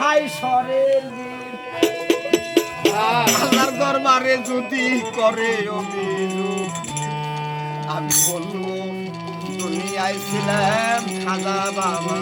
খাই সরের আল্লাহর দরবারে যদি করে অভিযোগ আমি বলব দুনিয়ায় ছিলাম খাজা বাবা।